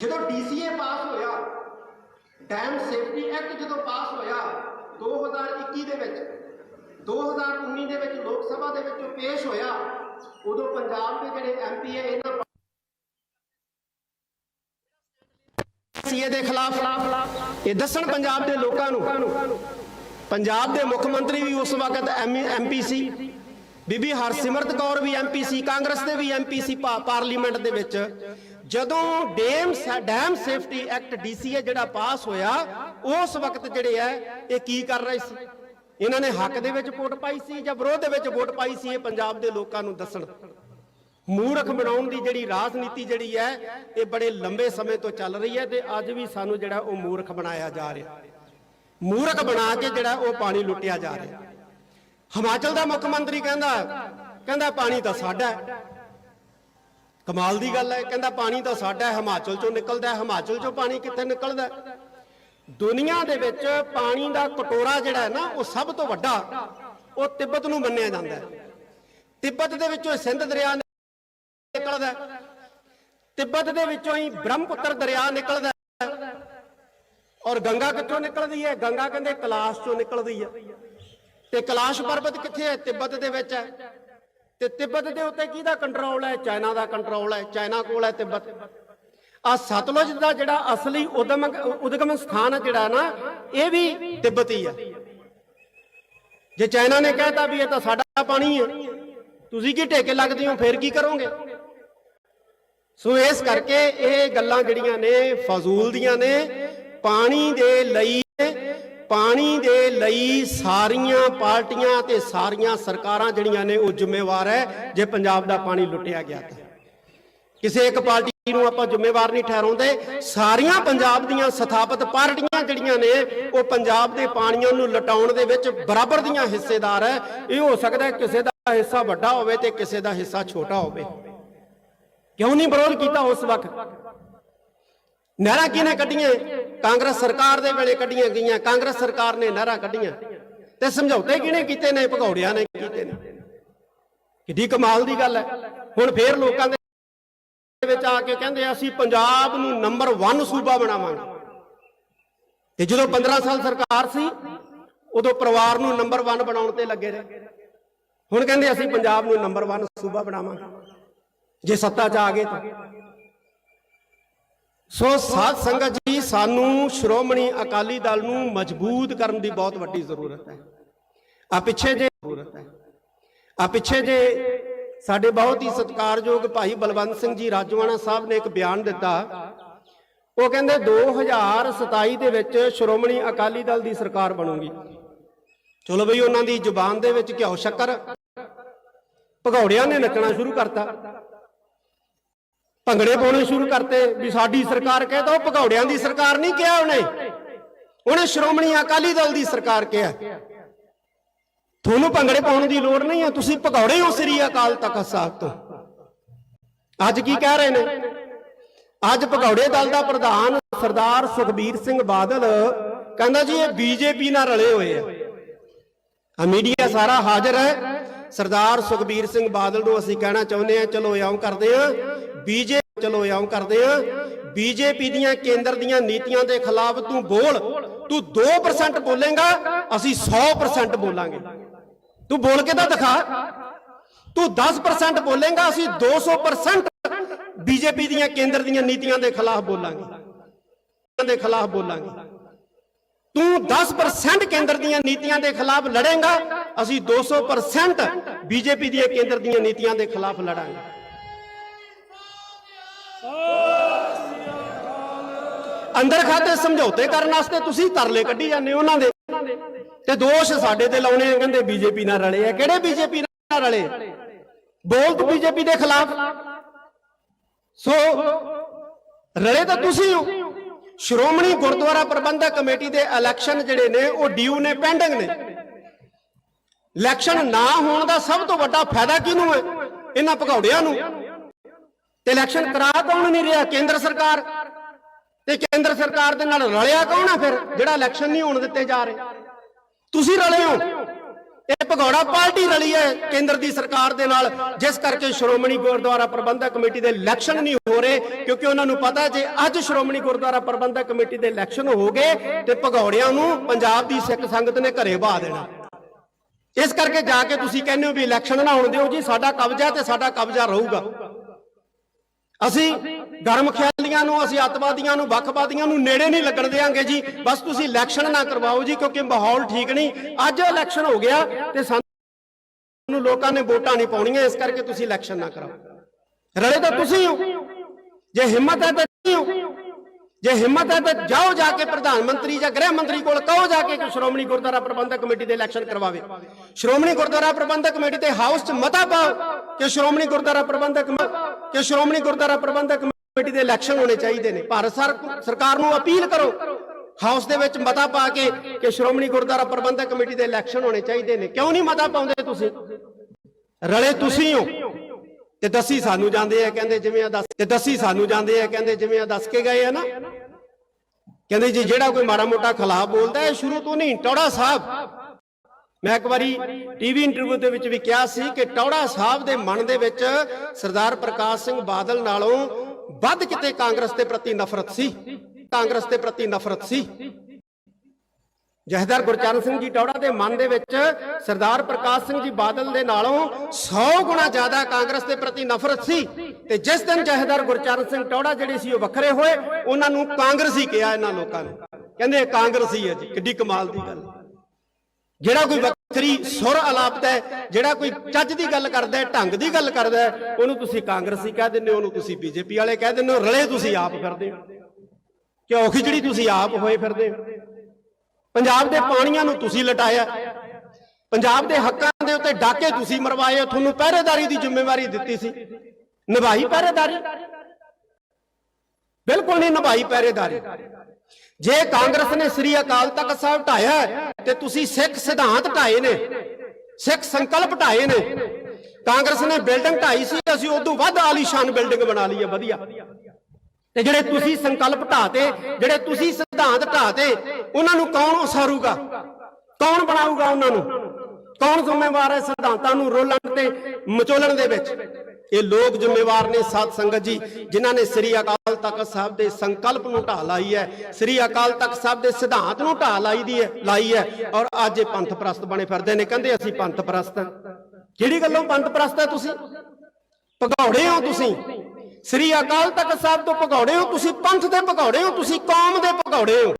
ਜਦੋਂ ਡੀਸੀਏ ਪਾਸ ਹੋਇਆ dam safety act ਜਦੋਂ ਪਾਸ ਹੋਇਆ 2021 ਦੇ ਵਿੱਚ 2019 ਦੇ ਵਿੱਚ ਲੋਕ ਸਭਾ ਦੇ ਵਿੱਚ ਪੇਸ਼ ਹੋਇਆ, ਉਦੋਂ ਪੰਜਾਬ ਦੇ ਜਿਹੜੇ ਐਮਪੀ ਹੈ ਇਹਨਾਂ ਸੀਏ ਦੇ ਖਿਲਾਫ, ਇਹ ਦੱਸਣ ਪੰਜਾਬ ਦੇ ਲੋਕਾਂ ਨੂੰ, ਪੰਜਾਬ ਦੇ ਮੁੱਖ ਮੰਤਰੀ ਵੀ ਉਸ ਵਕਤ ਐਮਪੀ ਸੀ, ਬੀਬੀ ਹਰਸਿਮਰਤ ਕੌਰ ਵੀ ਐਮਪੀ ਸੀ, ਕਾਂਗਰਸ ਦੇ ਵੀ ਐਮਪੀ ਸੀ, ਪਾ- ਪਾਰਲੀਮੈਂਟ ਦੇ ਵਿੱਚ। ਜਦੋਂ dam dam safety act DCA ਜਿਹੜਾ ਪਾਸ ਹੋਇਆ, ਉਸ ਵਕਤ ਜਿਹੜੇ ਹੈ ਇਹ ਕੀ ਕਰ ਰਹੇ ਸੀ? ਇਹਨਾਂ ਨੇ ਹੱਕ ਦੇ ਵਿੱਚ ਵੋਟ ਪਾਈ ਸੀ ਜਾਂ ਵਿਰੋਧ ਦੇ ਵਿੱਚ ਵੋਟ ਪਾਈ ਸੀ ਇਹ ਪੰਜਾਬ ਦੇ ਲੋਕਾਂ ਨੂੰ ਦੱਸਣ? ਮੂਰਖ ਬਣਾਉਣ ਦੀ ਜਿਹੜੀ ਰਾਜਨੀਤੀ ਜਿਹੜੀ ਹੈ, ਇਹ ਬੜੇ ਲੰਬੇ ਸਮੇਂ ਤੋਂ ਚੱਲ ਰਹੀ ਹੈ ਤੇ ਅੱਜ ਵੀ ਸਾਨੂੰ ਜਿਹੜਾ ਉਹ ਮੂਰਖ ਬਣਾਇਆ ਜਾ ਰਿਹਾ। ਮੂਰਖ ਬਣਾ ਕੇ ਜਿਹੜਾ ਉਹ ਪਾਣੀ ਲੁੱਟਿਆ ਜਾ ਰਿਹਾ। ਹਿਮਾਚਲ ਦਾ ਮੁੱਖ ਮੰਤਰੀ ਕਹਿੰਦਾ ਕਹਿੰਦਾ ਪਾਣੀ ਤਾਂ ਸਾਡਾ ਕਮਾਲ ਦੀ ਗੱਲ ਹੈ, ਕਹਿੰਦਾ ਪਾਣੀ ਤਾਂ ਸਾਡਾ ਹਿਮਾਚਲ ਚੋਂ ਨਿਕਲਦਾ ਹੈ, ਹਿਮਾਚਲ ਚੋਂ ਪਾਣੀ ਕਿੱਥੇ ਨਿਕਲਦਾ ਦੁਨੀਆ ਦੇ ਵਿੱਚ ਪਾਣੀ ਦਾ ਕਟੋਰਾ ਜਿਹੜਾ ਹੈ ਨਾ, ਉਹ ਸਭ ਤੋਂ ਵੱਡਾ, ਉਹ ਤਿੱਬਤ ਨੂੰ ਮੰਨਿਆ ਜਾਂਦਾ ਹੈ। ਤਿੱਬਤ ਦੇ ਵਿੱਚੋਂ ਸਿੰਧ ਦਰਿਆ ਨਿਕਲਦਾ ਤਿੱਬਤ ਦੇ ਵਿੱਚੋਂ ਹੀ ਬ੍ਰਹਮਪੁੱਤਰ ਦਰਿਆ ਨਿਕਲਦਾ ਔਰ ਗੰਗਾ ਕਿੱਥੋਂ ਨਿਕਲਦੀ ਹੈ? ਗੰਗਾ ਕਹਿੰਦੇ ਕਲਾਸ਼ ਚੋਂ ਨਿਕਲਦੀ ਹੈ। ਤੇ ਕਲਾਸ਼ ਪਰਬਤ ਕਿੱਥੇ ਹੈ? ਤਿੱਬਤ ਦੇ ਵਿੱਚ ਹੈ। ਤੇ ਤਿੱਬਤ ਦੇ ਉੱਤੇ ਕਿਹਦਾ ਕੰਟਰੋਲ ਹੈ? ਚਾਈਨਾ ਦਾ ਕੰਟਰੋਲ ਹੈ। ਚਾਈਨਾ ਕੋਲ ਹੈ ਤਿੱਬਤ। ਆ ਸਤਲੁਜ ਦਾ ਜਿਹੜਾ ਅਸਲੀ ਉਦਮ ਉਦਗਮ ਸਥਾਨ ਹੈ ਜਿਹੜਾ ਨਾ, ਇਹ ਵੀ ਤਿੱਬਤੀ ਹੈ ਜੇ ਚਾਈਨਾ ਨੇ ਕਹਿਤਾ ਵੀ ਇਹ ਤਾਂ ਸਾਡਾ ਪਾਣੀ ਹੈ, ਤੁਸੀਂ ਕੀ ਢੇਕੇ ਲੱਗਦੇ ਹੋ? ਫਿਰ ਕੀ ਕਰੋਗੇ? ਸੋ ਇਸ ਕਰਕੇ ਇਹ ਗੱਲਾਂ ਜਿਹੜੀਆਂ ਨੇ, ਫਜ਼ੂਲ ਦੀਆਂ ਨੇ, ਪਾਣੀ ਦੇ ਲਈ ਪਾਣੀ ਦੇ ਲਈ ਸਾਰੀਆਂ ਪਾਰਟੀਆਂ ਤੇ ਸਾਰੀਆਂ ਸਰਕਾਰਾਂ ਜਿਹੜੀਆਂ ਨੇ ਉਹ ਜ਼ਿੰਮੇਵਾਰ ਹੈ, ਜੇ ਪੰਜਾਬ ਦਾ ਪਾਣੀ ਲੁੱਟਿਆ ਗਿਆ ਤਾਂ। ਕਿਸੇ ਇੱਕ ਪਾਰਟੀ ਨੂੰ ਆਪਾਂ ਜ਼ਿੰਮੇਵਾਰ ਨਹੀਂ ਠਹਿਰਾਉਂਦੇ। ਸਾਰੀਆਂ ਪੰਜਾਬ ਦੀਆਂ ਸਥਾਪਿਤ ਪਾਰਟੀਆਂ ਜਿਹੜੀਆਂ ਨੇ, ਉਹ ਪੰਜਾਬ ਦੇ ਪਾਣੀਆਂ ਨੂੰ ਲਟਾਉਣ ਦੇ ਵਿੱਚ ਬਰਾਬਰ ਦੀਆਂ ਹਿੱਸੇਦਾਰ ਹੈ। ਇਹ ਹੋ ਸਕਦਾ ਕਿਸੇ ਦਾ ਹਿੱਸਾ ਵੱਡਾ ਹੋਵੇ ਤੇ ਕਿਸੇ ਦਾ ਹਿੱਸਾ ਛੋਟਾ ਹੋਵੇ। ਕਿਉਂ ਨਹੀਂ ਵਿਰੋਧ ਕੀਤਾ ਉਸ ਵਕਤ? ਨਹਿਰਾਂ ਕਿਹਨੇ ਕੱਢੀਆਂ? ਕਾਂਗਰਸ ਸਰਕਾਰ ਦੇ ਵੇਲੇ ਕੱਢੀਆਂ ਗਈਆਂ। ਕਾਂਗਰਸ ਸਰਕਾਰ ਨੇ ਨਹਿਰਾਂ ਕੱਢੀਆਂ। ਤੇ ਸਮਝੌਤੇ ਕਿਹਨੇ ਕੀਤੇ ਨੇ? ਭਗੌੜਿਆਂ ਨੇ ਕੀਤੇ ਨੇ। ਕਿੱਡੀ ਕਮਾਲ ਦੀ ਗੱਲ ਹੈ। ਹੁਣ ਫੇਰ ਲੋਕਾਂ ਦੇ ਵਿੱਚ ਆ ਕੇ ਕਹਿੰਦੇ ਅਸੀਂ ਪੰਜਾਬ ਨੂੰ ਨੰਬਰ 1 ਸੂਬਾ ਬਣਾਵਾਂਗੇ। ਤੇ ਜਦੋਂ 15 ਸਾਲ ਸਰਕਾਰ ਸੀ, ਉਦੋਂ ਪਰਿਵਾਰ ਨੂੰ ਨੰਬਰ 1 ਬਣਾਉਣ ਤੇ ਲੱਗੇ ਰਹੇ। ਹੁਣ ਕਹਿੰਦੇ ਅਸੀਂ ਪੰਜਾਬ ਨੂੰ ਨੰਬਰ 1 ਸੂਬਾ ਬਣਾਵਾਂਗੇ। ਜੇ ਸੱਤਾ 'ਚ ਆ ਗਏ ਤਾਂ। ਸੋ ਸਾਧ ਸੰਗਤ ਜੀ, ਸਾਨੂੰ ਸ਼੍ਰੋਮਣੀ ਅਕਾਲੀ ਦਲ ਨੂੰ ਮਜ਼ਬੂਤ ਕਰਨ ਦੀ ਬਹੁਤ ਵੱਡੀ ਜ਼ਰੂਰਤ ਹੈ। ਆ ਪਿੱਛੇ ਜੇ ਜ਼ਰੂਰਤ ਹੈ ਆ ਪਿੱਛੇ ਜੇ ਸਾਡੇ ਬਹੁਤ ਹੀ ਸਤਿਕਾਰਯੋਗ ਭਾਈ ਬਲਵੰਤ ਸਿੰਘ ਜੀ ਰਾਜਵਾਨਾ ਸਾਹਿਬ ਨੇ ਇੱਕ ਬਿਆਨ ਦਿੱਤਾ। ਉਹ ਕਹਿੰਦੇ 2027 ਦੇ ਵਿੱਚ ਸ਼੍ਰੋਮਣੀ ਅਕਾਲੀ ਦਲ ਦੀ ਸਰਕਾਰ ਬਣੂਗੀ। ਚਲੋ ਬਈ, ਉਹਨਾਂ ਦੀ ਜ਼ੁਬਾਨ ਦੇ ਵਿੱਚ ਘਿਓ ਸ਼ੱਕਰ। ਭਗੌੜਿਆਂ ਨੇ ਨੱਚਣਾ ਸ਼ੁਰੂ ਕਰਤਾ। ਭੰਗੜੇ ਪਾਉਣੇ ਸ਼ੁਰੂ ਕਰਤੇ ਵੀ ਸਾਡੀ ਸਰਕਾਰ ਕਹੇ ਤਾਂ ਉਹ ਭਗੌੜਿਆਂ ਦੀ ਸਰਕਾਰ ਨਹੀਂ ਕਿਹਾ ਉਹਨੇ। ਉਹਨੇ ਸ਼੍ਰੋਮਣੀ ਅਕਾਲੀ ਦਲ ਦੀ ਸਰਕਾਰ ਕਿਹਾ। ਤੁਹਾਨੂੰ ਭੰਗੜੇ ਪਾਉਣ ਦੀ ਲੋੜ ਨਹੀਂ ਹੈ, ਤੁਸੀਂ ਭਗੌੜੇ ਹੋ ਸ੍ਰੀ ਅਕਾਲ ਤਖਤ ਸਾਹਿਬ ਤੋਂ। ਅੱਜ ਕੀ ਕਹਿ ਰਹੇ ਨੇ? ਅੱਜ ਭਗੌੜੇ ਦਲ ਦਾ ਪ੍ਰਧਾਨ ਸਰਦਾਰ ਸੁਖਬੀਰ ਸਿੰਘ ਬਾਦਲ ਕਹਿੰਦਾ ਜੀ ਇਹ ਬੀਜੇਪੀ ਨਾਲ ਰਲੇ ਹੋਏ ਆ। ਆ ਮੀਡੀਆ ਸਾਰਾ ਹਾਜ਼ਰ ਹੈ। ਸਰਦਾਰ ਸੁਖਬੀਰ ਸਿੰਘ ਬਾਦਲ ਨੂੰ ਅਸੀਂ ਕਹਿਣਾ ਚਾਹੁੰਦੇ ਆ ਚਲੋ ਇਉਂ ਕਰਦੇ ਆ ਬੀਜੇ ਚਲੋ ਇਉਂ ਕਰਦੇ ਆ ਬੀਜੇਪੀ ਦੀਆਂ ਕੇਂਦਰ ਦੀਆਂ ਨੀਤੀਆਂ ਦੇ ਖਿਲਾਫ ਤੂੰ ਬੋਲ, ਤੂੰ 2% ਬੋਲੇਗਾ, ਅਸੀਂ 100% ਬੋਲਾਂਗੇ। ਤੂੰ ਬੋਲ ਕੇ ਤਾਂ ਦਿਖਾ। ਤੂੰ 10% ਬੋਲੇਗਾ, ਅਸੀਂ 200% ਬੀਜੇਪੀ ਦੀਆਂ ਕੇਂਦਰ ਦੀਆਂ ਨੀਤੀਆਂ ਦੇ ਖਿਲਾਫ ਬੋਲਾਂਗੇ। ਦੇ ਖਿਲਾਫ ਬੋਲਾਂਗੇ। ਤੂੰ 10% ਕੇਂਦਰ ਦੀਆਂ ਨੀਤੀਆਂ ਦੇ ਖਿਲਾਫ ਲੜੇਗਾ, ਅਸੀਂ 200% ਬੀਜੇਪੀ ਦੀਆਂ ਕੇਂਦਰ ਦੀਆਂ ਨੀਤੀਆਂ ਦੇ ਖਿਲਾਫ ਲੜਾਂਗੇ। ਅੰਦਰ ਖਾਤੇ ਸਮਝੌਤੇ ਕਰਨ ਵਾਸਤੇ ਤੁਸੀਂ ਤਰਲੇ ਕੱਢੀ ਜਾਂਦੇ ਹੋ ਉਹਨਾਂ ਦੇ। ਤੇ ਦੋਸ਼ ਸਾਡੇ ਤੇ ਲਾਉਣੇ ਆ, ਕਹਿੰਦੇ ਬੀਜੇਪੀ ਨਾਲ ਰਲੇ ਆ। ਕਿਹੜੇ ਬੀਜੇਪੀ ਨਾਲ ਰਲੇ? ਬੋਲ ਤੂੰ ਬੀਜੇਪੀ ਦੇ ਖਿਲਾਫ। ਸੋ, ਰਲੇ ਤਾਂ ਤੁਸੀਂ ਹੋ। ਸ਼੍ਰੋਮਣੀ ਗੁਰਦੁਆਰਾ ਪ੍ਰਬੰਧਕ ਕਮੇਟੀ ਦੇ ਇਲੈਕਸ਼ਨ ਜਿਹੜੇ ਨੇ, ਉਹ ਡਿਊ ਨੇ ਪੈਂਡਿੰਗ ਨੇ। ਇਲੈਕਸ਼ਨ ਨਾ ਹੋਣ ਦਾ ਸਭ ਤੋਂ ਵੱਡਾ ਫਾਇਦਾ ਕਿਹਨੂੰ ਹੈ? ਇਹਨਾਂ ਭਗੌੜਿਆਂ ਨੂੰ। ਤੇ ਇਲੈਕਸ਼ਨ ਕਰਾ ਕੌਣ ਨਹੀਂ ਰਿਹਾ? ਕੇਂਦਰ ਸਰਕਾਰ। ਤੇ ਕੇਂਦਰ ਸਰਕਾਰ ਦੇ ਨਾਲ ਰਲਿਆ ਕੌਣ ਆ ਫਿਰ, ਜਿਹੜਾ ਇਲੈਕਸ਼ਨ ਨਹੀਂ ਹੋਣ ਦਿੱਤੇ ਜਾ ਰਹੇ? ਤੁਸੀਂ ਰਲੇ ਹੋ। ਇਹ ਭਗੌੜਾ ਪਾਰਟੀ ਰਲੀ ਹੈ ਕੇਂਦਰ ਦੀ ਸਰਕਾਰ ਦੇ ਨਾਲ। ਜਿਸ ਕਰਕੇ ਸ਼੍ਰੋਮਣੀ ਗੁਰਦੁਆਰਾ ਪ੍ਰਬੰਧਕ ਕਮੇਟੀ ਦੇ ਇਲੈਕਸ਼ਨ ਨਹੀਂ ਹੋ ਰਹੇ, ਕਿਉਂਕਿ ਉਹਨਾਂ ਨੂੰ ਪਤਾ ਜੇ ਅੱਜ ਸ਼੍ਰੋਮਣੀ ਗੁਰਦੁਆਰਾ ਪ੍ਰਬੰਧਕ ਕਮੇਟੀ ਦੇ ਇਲੈਕਸ਼ਨ ਹੋ ਗਏ, ਤੇ ਭਗੌੜਿਆਂ ਨੂੰ ਪੰਜਾਬ ਦੀ ਸਿੱਖ ਸੰਗਤ ਨੇ ਘਰੇ ਬਹਾ ਦੇਣਾ। ਇਸ ਕਰਕੇ ਜਾ ਕੇ ਤੁਸੀਂ ਕਹਿੰਦੇ ਹੋ ਵੀ ਇਲੈਕਸ਼ਨ ਨਾ ਹੋਣ ਦਿਓ ਜੀ, ਸਾਡਾ ਕਬਜ਼ਾ ਤੇ ਸਾਡਾ ਕਬਜ਼ਾ ਰਹੂਗਾ। ਅਸੀਂ ਗਰਮ ਖਿਆਲੀਆਂ ਨੂੰ, ਅਸੀਂ ਅੱਤਵਾਦੀਆਂ ਨੂੰ, ਵੱਖਵਾਦੀਆਂ ਨੂੰ ਨੇੜੇ ਨਹੀਂ ਲੱਗਣ ਦੇਾਂਗੇ ਜੀ। ਬਸ ਤੁਸੀਂ ਇਲੈਕਸ਼ਨ ਨਾ ਕਰਵਾਓ ਜੀ, ਕਿਉਂਕਿ ਮਾਹੌਲ ਠੀਕ ਨਹੀਂ। ਅੱਜ ਇਲੈਕਸ਼ਨ ਹੋ ਗਿਆ ਤੇ ਸਾਨੂੰ ਲੋਕਾਂ ਨੇ ਵੋਟਾਂ ਨਹੀਂ ਪਾਉਣੀਆਂ, ਇਸ ਕਰਕੇ ਤੁਸੀਂ ਇਲੈਕਸ਼ਨ ਨਾ ਕਰਾਓ। ਰਲੇ ਤਾਂ ਤੁਸੀਂ ਹੋ। ਜੇ ਹਿੰਮਤ ਹੈ ਤਾਂ ਤੁਸੀਂ ਹੋ। ਜੇ ਹਿੰਮਤ ਹੈ ਤਾਂ ਜਾਓ ਜਾ ਕੇ ਪ੍ਰਧਾਨ ਮੰਤਰੀ ਜਾਂ ਗ੍ਰਹਿ ਮੰਤਰੀ ਕੋਲ ਕਹੋ ਜਾ ਕੇ ਕਿ ਸ਼੍ਰੋਮਣੀ ਗੁਰਦੁਆਰਾ ਪ੍ਰਬੰਧਕ ਕਮੇਟੀ ਦੇ ਇਲੈਕਸ਼ਨ ਕਰਵਾਵੇ। ਸ਼੍ਰੋਮਣੀ ਗੁਰਦੁਆਰਾ ਪ੍ਰਬੰਧਕ ਕਮੇਟੀ ਤੇ ਹਾਊਸ 'ਚ ਮਤਾ ਪਾਓ ਕਿ ਸ਼੍ਰੋਮਣੀ ਗੁਰਦੁਆਰਾ ਪ੍ਰਬੰਧਕ ਕਮੇ- ਕਿ ਸ਼੍ਰੋਮਣੀ ਗੁਰਦੁਆਰਾ ਪ੍ਰਬੰਧਕ ਕਮੇਟੀ ਦੇ ਇਲੈਕਸ਼ਨ ਹੋਣੇ ਚਾਹੀਦੇ ਨੇ। ਭਾਰਤ ਸਰ- ਸਰਕਾਰ ਨੂੰ ਅਪੀਲ ਕਰੋ, ਹਾਊਸ ਦੇ ਵਿੱਚ ਮਤਾ ਪਾ ਕੇ ਕਿ ਸ਼੍ਰੋਮਣੀ ਗੁਰਦੁਆਰਾ ਪ੍ਰਬੰਧਕ ਕਮੇਟੀ ਦੇ ਇਲੈਕਸ਼ਨ ਹੋਣੇ ਚਾਹੀਦੇ ਨੇ। ਕਿਉਂ ਨਹੀਂ ਮਤਾ ਪਾਉਂਦੇ ਤੁਸੀਂ? ਰਲੇ ਤੁਸੀਂ ਹੋ। ਤੇ ਦੱਸੀ ਸਾਨੂੰ ਜਾਂਦੇ ਆ, ਕਹਿੰਦੇ ਜਿਵੇਂ ਆ ਦੱਸ ਤੇ ਦੱਸੀ ਸਾਨੂੰ ਜਾਂਦੇ ਆ, ਕਹਿੰਦੇ ਜਿਵੇਂ ਆ ਦੱਸ ਕੇ ਗਏ ਆ ਨਾ। ਕਹਿੰਦੇ ਜੀ, ਜਿਹੜਾ ਕੋਈ ਮਾੜਾ ਮੋਟਾ ਖਿਲਾਫ ਬੋਲਦਾ ਹੈ, ਸ਼ੁਰੂ ਤੋਂ ਨਹੀਂ, ਟੌੜਾ ਸਾਹਿਬ। ਮੈਂ ਇੱਕ ਵਾਰੀ ਟੀਵੀ ਇੰਟਰਵਿਊ ਦੇ ਵਿੱਚ ਵੀ ਕਿਹਾ ਸੀ ਕਿ ਟੌੜਾ ਸਾਹਿਬ ਦੇ ਮਨ ਦੇ ਵਿੱਚ ਸਰਦਾਰ ਪ੍ਰਕਾਸ਼ ਸਿੰਘ ਬਾਦਲ ਨਾਲੋਂ ਵੱਧ ਕਿਤੇ ਕਾਂਗਰਸ ਦੇ ਪ੍ਰਤੀ ਨਫ਼ਰਤ ਸੀ। ਕਾਂਗਰਸ ਦੇ ਪ੍ਰਤੀ ਨਫ਼ਰਤ ਸੀ। ਜਹਦਰ ਗੁਰਚਰਨ ਸਿੰਘ ਜੀ ਟੌੜਾ ਦੇ ਮਨ ਦੇ ਵਿੱਚ ਸਰਦਾਰ ਪ੍ਰਕਾਸ਼ ਸਿੰਘ ਜੀ ਬਾਦਲ ਦੇ ਨਾਲੋਂ 100 ਗੁਣਾ ਜ਼ਿਆਦਾ ਕਾਂਗਰਸ ਦੇ ਪ੍ਰਤੀ ਨਫ਼ਰਤ ਸੀ ਤੇ ਜਿਸ ਦਿਨ ਜਹਦਰ ਗੁਰਚਰਨ ਸਿੰਘ ਟੌੜਾ ਜਿਹੜੇ ਸੀ ਉਹ ਵੱਖਰੇ ਹੋਏ, ਉਹਨਾਂ ਨੂੰ ਕਾਂਗਰਸੀ ਕਿਹਾ ਇਹਨਾਂ ਲੋਕਾਂ ਨੇ। ਕਹਿੰਦੇ ਕਾਂਗਰਸੀ ਹੈ ਜੀ, ਕਿੱਡੀ ਕਮਾਲ ਦੀ ਗੱਲ। ਜਿਹੜਾ ਕੋਈ ਵੱਖਰੀ ਸੁਰ ਅਲਾਪਦਾ ਹੈ, ਜਿਹੜਾ ਕੋਈ ਚੱਜ ਦੀ ਗੱਲ ਕਰਦਾ ਹੈ, ਢੰਗ ਦੀ ਗੱਲ ਕਰਦਾ ਹੈ, ਉਹਨੂੰ ਤੁਸੀਂ ਕਾਂਗਰਸੀ ਕਹਿ ਦਿੰਦੇ ਹੋ, ਉਹਨੂੰ ਤੁਸੀਂ ਬੀਜੇਪੀ ਵਾਲੇ ਕਹਿ ਦਿੰਦੇ ਹੋ, ਰਲੇ ਤੁਸੀਂ ਆਪ ਫਿਰਦੇ ਹੋ। ਕਿਉਂ ਖਿਚੜੀ ਤੁਸੀਂ ਆਪ ਹੋਏ ਫਿਰਦੇ ਹੋ? ਪੰਜਾਬ ਦੇ ਪਾਣੀਆਂ ਨੂੰ ਤੁਸੀਂ ਲਟਾਇਆ। ਪੰਜਾਬ ਦੇ ਹੱਕਾਂ ਦੇ ਉੱਤੇ ਡਾਕੇ ਤੁਸੀਂ ਮਰਵਾਏ, ਤੁਹਾਨੂੰ ਪਹਿਰੇਦਾਰੀ ਦੀ ਜ਼ਿੰਮੇਵਾਰੀ ਦਿੱਤੀ ਸੀ। ਨਿਭਾਈ ਪਹਿਰੇਦਾਰੀ? ਬਿਲਕੁਲ ਨਹੀਂ ਨਿਭਾਈ ਪਹਿਰੇਦਾਰੀ। ਜੇ ਕਾਂਗਰਸ ਨੇ ਸ੍ਰੀ ਅਕਾਲ ਤਖਤ ਸਾਹਿਬ ਢਾਇਆ ਤੇ ਤੁਸੀਂ ਸਿੱਖ ਸਿਧਾਂਤ ਢਾਏ ਨੇ, ਸਿੱਖ ਸੰਕਲਪ ਢਾਏ ਨੇ। ਕਾਂਗਰਸ ਨੇ ਬਿਲਡਿੰਗ ਢਾਈ ਸੀ, ਅਸੀਂ ਉਦੋਂ ਵੱਧ ਆਲੀਸ਼ਾਨ ਬਿਲਡਿੰਗ ਬਣਾ ਲਈ ਹੈ, ਵਧੀਆ। ਤੇ ਜਿਹੜੇ ਤੁਸੀਂ ਸੰਕਲਪ ਢਾਤੇ, ਜਿਹੜੇ ਤੁਸੀਂ ਸਿਧਾਂਤ ਢਾਤੇ ਉਹਨਾਂ ਨੂੰ ਕੌਣ ਉਸਾਰੂਗਾ? ਕੌਣ ਬਣਾਊਗਾ ਉਹਨਾਂ ਨੂੰ? ਕੌਣ ਜ਼ਿੰਮੇਵਾਰ ਹੈ ਸਿਧਾਂਤਾਂ ਨੂੰ ਰੋਲਣ ਤੇ ਮਚੋਲਣ ਦੇ ਵਿੱਚ? ਇਹ ਲੋਕ ਜ਼ਿੰਮੇਵਾਰ ਨੇ ਸਾਧ ਸੰਗਤ ਜੀ, ਜਿਨ੍ਹਾਂ ਨੇ ਸ੍ਰੀ ਅਕਾਲ ਤਖਤ ਸਾਹਿਬ ਦੇ ਸੰਕਲਪ ਨੂੰ ਢਾਹ ਲਾਈ ਹੈ। ਸ੍ਰੀ ਅਕਾਲ ਤਖਤ ਸਾਹਿਬ ਦੇ ਸਿਧਾਂਤ ਨੂੰ ਢਾਹ ਲਾਈ ਦੀ ਹੈ, ਲਾਈ ਹੈ ਔਰ ਅੱਜ ਇਹ ਪੰਥ ਪ੍ਰਸਤ ਬਣੇ ਫਿਰਦੇ ਨੇ। ਕਹਿੰਦੇ ਅਸੀਂ ਪੰਥ ਪ੍ਰਸਤ ਹਾਂ। ਕਿਹੜੀ ਗੱਲੋਂ ਪੰਥ ਪ੍ਰਸਤ ਹੈ ਤੁਸੀਂ? ਭਗੌੜੇ ਹੋ ਤੁਸੀਂ। ਸ੍ਰੀ ਅਕਾਲ ਤਖਤ ਸਾਹਿਬ ਤੋਂ ਭਗੌੜੇ ਹੋ ਤੁਸੀਂ, ਪੰਥ ਦੇ ਭਗੌੜੇ ਹੋ ਤੁਸੀਂ, ਕੌਮ ਦੇ ਭਗੌੜੇ ਹੋ।